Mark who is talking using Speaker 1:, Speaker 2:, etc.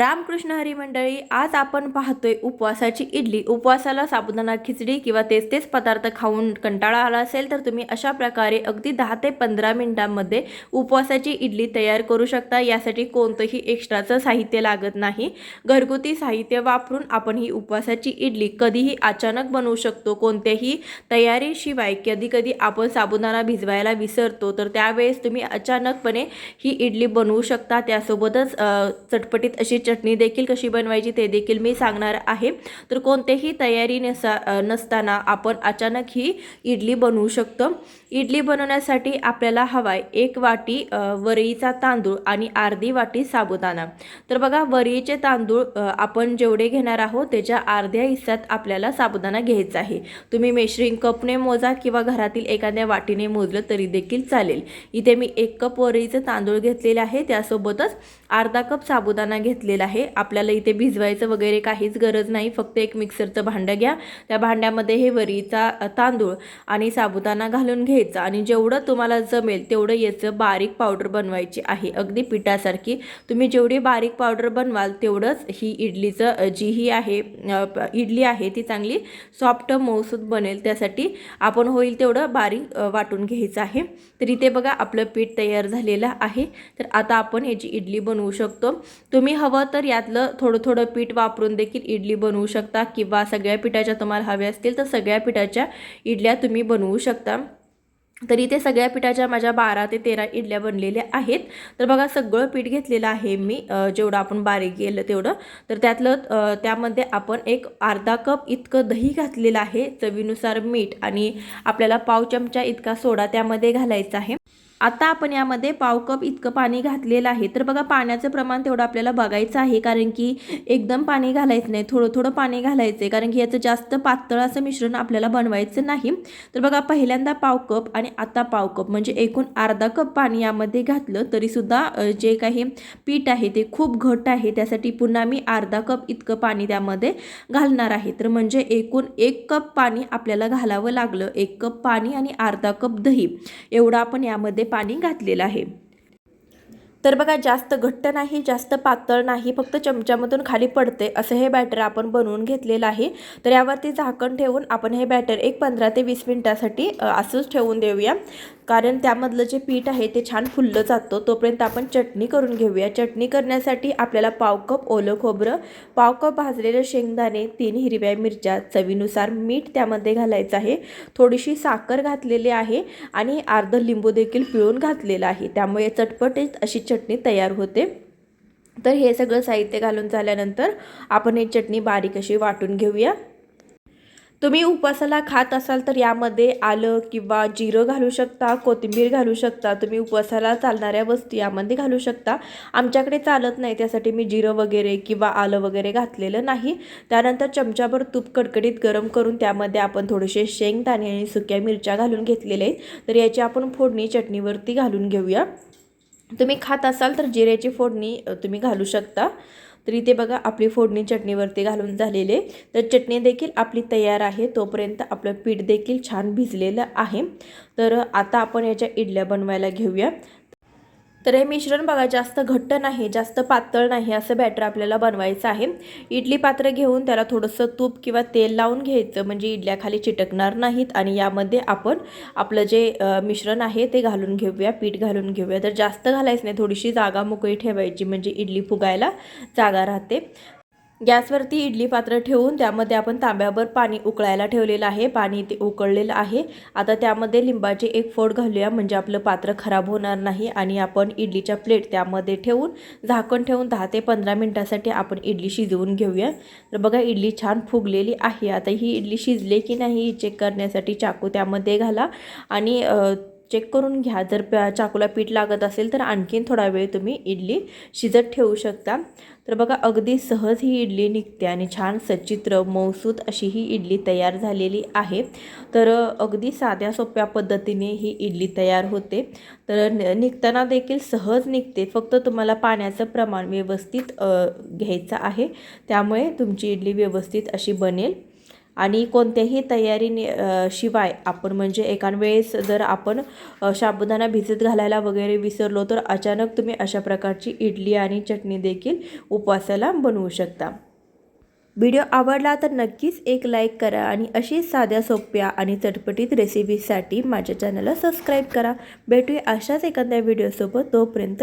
Speaker 1: रामकृष्ण हरी मंडळी आज आपण पाहतोय उपवासाची इडली. उपवासाला साबुदाणा खिचडी किंवा तेच तेच पदार्थ खाऊन कंटाळा आला असेल तर तुम्ही अशा प्रकारे अगदी दहा ते पंधरा मिनिटांमध्ये उपवासाची इडली तयार करू शकता. यासाठी कोणतंही एक्स्ट्राचं साहित्य लागत नाही. घरगुती साहित्य वापरून आपण ही उपवासाची इडली कधीही अचानक बनवू शकतो. कोणत्याही तयारीशिवाय कधी कधी आपण साबुदाणा भिजवायला विसरतो. तर त्यावेळेस तुम्ही अचानकपणे ही इडली बनवू शकता. त्यासोबतच चटपटीत अशी चटणी देखील कशी बनवायची ते देखील मी सांगणार आहे. तर कोणतेही तयारी नसा नसताना आपण अचानक ही इडली बनवू शकतो. इडली बनवण्यासाठी आपल्याला हवाय एक वाटी वरईचा तांदूळ आणि अर्धी वाटी साबुदाणा. तर बघा वरईचे तांदूळ आपण जेवढे घेणार आहोत त्याच्या अर्ध्या हिस्सात आपल्याला साबुदाणा घ्यायचा आहे. तुम्ही मेशरिंग कपने मोजा किंवा घरातील एखाद्या वाटीने मोजलं तरी देखील चालेल. इथे मी एक कप वरईचे तांदूळ घेतलेले आहे. त्यासोबतच अर्धा कप साबुदाणा घेतलेला आहे. आपल्याला इथे भिजवायचं वगैरे काहीच गरज नाही. फक्त एक मिक्सरचं भांडं घ्या. त्या भांड्यामध्ये हे वरीचा तांदूळ आणि साबुदाणा घालून घ्यायचा आणि जेवढं तुम्हाला जमेल तेवढं याचं बारीक पावडर बनवायची आहे. अगदी पिठासारखी. तुम्ही जेवढी बारीक पावडर बनवाल तेवढंच ही इडलीचं जी ही आहे इडली आहे ती चांगली सॉफ्ट मऊसूद बनेल. त्यासाठी आपण होईल तेवढं बारीक वाटून घ्यायचं आहे. तर इथे बघा आपलं पीठ तयार झालेलं आहे. तर आता आपण याची इडली बनवू शकतो. तुम्ही हवं तर यातलं थोडं थोडं पीठ वापरून देखील इडली बनवू शकता किंवा सगळ्या पिठाच्या तुम्हाला हव्या असतील तर सगळ्या पिठाच्या इडल्या तुम्ही बनवू शकता. तर इथे सगळ्या पिठाच्या माझ्या बारा ते तेरा इडल्या बनलेल्या आहेत. तर बघा सगळं पीठ घेतलेलं आहे मी. जेवढं आपण बारीक गेलं तेवढं. तर त्यातलं त्यामध्ये आपण एक अर्धा कप इतकं दही घातलेलं आहे. चवीनुसार मीठ आणि आपल्याला पाव चमचा इतका सोडा त्यामध्ये घालायचा आहे. आता आपण यामध्ये पाव कप इतकं पाणी घातलेलं आहे. तर बघा पाण्याचं प्रमाण तेवढं आपल्याला बघायचं आहे कारण की एकदम पाणी घालायचं नाही. थोडं थोडं पाणी घालायचं आहे कारण की याचं जास्त पातळ असं मिश्रण आपल्याला बनवायचं नाही. तर बघा पहिल्यांदा पाव कप आणि आता पाव कप म्हणजे एकूण अर्धा कप पाणी यामध्ये घातलं तरीसुद्धा जे काही पीठ आहे ते खूप घट आहे. त्यासाठी पुन्हा मी अर्धा कप इतकं पाणी त्यामध्ये घालणार आहे. तर म्हणजे एकूण एक कप पाणी आपल्याला घालावं लागलं. एक कप पाणी आणि अर्धा कप दही. एवढं आपण यामध्ये पाणी घातलेलं आहे. तर बघा जास्त घट्ट नाही जास्त पातळ नाही फक्त चमच्यामधून खाली पडते असं हे बॅटर आपण बनवून घेतलेलं आहे. तर यावरती झाकण ठेवून आपण हे बॅटर एक पंधरा ते वीस मिनटासाठी असंच ठेवून देऊया. कारण त्यामधलं जे पीठ आहे ते छान फुललं जातं. तोपर्यंत आपण चटणी करून घेऊया. चटणी करण्यासाठी आपल्याला पाव कप ओलं खोबरं पाव कप भाजलेले शेंगदाणे तीन हिरव्या मिरच्या चवीनुसार मीठ त्यामध्ये घालायचं आहे. थोडीशी साखर घातलेली आहे आणि अर्ध लिंबू देखील पिळून घातलेलं आहे. त्यामुळे चटपटीत अशी चटणी तयार होते. तर हे सगळं साहित्य घालून झाल्यानंतर आपण ही चटणी बारीक अशी वाटून घेऊया. तुम्ही उपवासाला खात असाल तर यामध्ये आलं किंवा जिरं घालू शकता कोथिंबीर घालू शकता तुम्ही उपवासाला चालणाऱ्या वस्तू यामध्ये घालू शकता. आमच्याकडे चालत नाही त्यासाठी मी जिरं वगैरे किंवा आलं वगैरे घातलेलं नाही. त्यानंतर चमचाभर तूप कडकडीत गरम करून त्यामध्ये आपण थोडेसे शेंगदाणे आणि सुक्या मिरच्या घालून घेतलेले आहेत. तर याची आपण फोडणी चटणीवरती घालून घेऊया. तुम्ही खात असाल तर जिऱ्याची फोडणी तुम्ही घालू शकता. तर इथे बघा आपली फोडणी चटणीवरती घालून झालेले तर चटणी देखील आपली तयार आहे. तोपर्यंत आपलं पीठ देखील छान भिजलेलं आहे. तर आता आपण याच्या इडल्या बनवायला घेऊया. तर हे मिश्रण बघा जास्त घट्ट नाही जास्त पातळ नाही असं बॅटर आपल्याला बनवायचं आहे. इडली पात्र घेऊन त्याला थोडंसं तूप किंवा तेल लावून घ्यायचं म्हणजे इडल्या खाली चिटकणार नाहीत आणि यामध्ये आपण आपलं जे मिश्रण आहे ते घालून घेऊया पीठ घालून घेऊया. तर जास्त घालायचं नाही थोडीशी जागा मोकळी ठेवायची म्हणजे इडली फुगायला जागा राहते. गॅसवरती इडली पात्र ठेवून त्यामध्ये आपण तांब्यावर पाणी उकळायला ठेवलेलं आहे. पाणी ते उकळलेलं आहे. आता त्यामध्ये लिंबाचे एक फोड घालूया. म्हणजे आपलं पात्र खराब होणार नाही आणि आपण इडलीच्या प्लेट त्यामध्ये ठेवून झाकण ठेवून दहा ते पंधरा मिनटासाठी आपण इडली शिजवून घेऊया. तर बघा इडली छान फुगलेली आहे. आता ही इडली शिजले की नाही चेक करण्यासाठी चाकू त्यामध्ये घाला. आणि चेक करून घ्या. जर चाकूला पीठ लागत असेल तर आणखीन थोडा वेळ तुम्ही इडली शिजत ठेवू शकता. तर बघा अगदी सहज ही इडली निघते आणि छान सचित्र मौसूद अशी ही इडली तयार झालेली आहे. तर अगदी साध्या सोप्या पद्धतीने ही इडली तयार होते. तर न- निघताना देखील सहज निघते. फक्त तुम्हाला पाण्याचं प्रमाण व्यवस्थित घ्यायचं आहे. त्यामुळे तुमची इडली व्यवस्थित अशी बनेल. आणि कोणत्याही तयारी शिवाय आपण म्हणजे एका वेळेस जर आपण अ, साबुदाणा भिजत घालायला वगैरे विसरलो तर अचानक तुम्ही अशा प्रकारची इडली आणि चटणी देखील उपवासाला बनवू शकता. व्हिडिओ आवडला तर नक्कीच एक लाईक करा आणि अशीच साध्या सोप्या आणि चटपटीत रेसिपीसाठी माझ्या चॅनलला सबस्क्राईब करा. भेटूया अशाच एखाद्या व्हिडिओसोबत. तोपर्यंत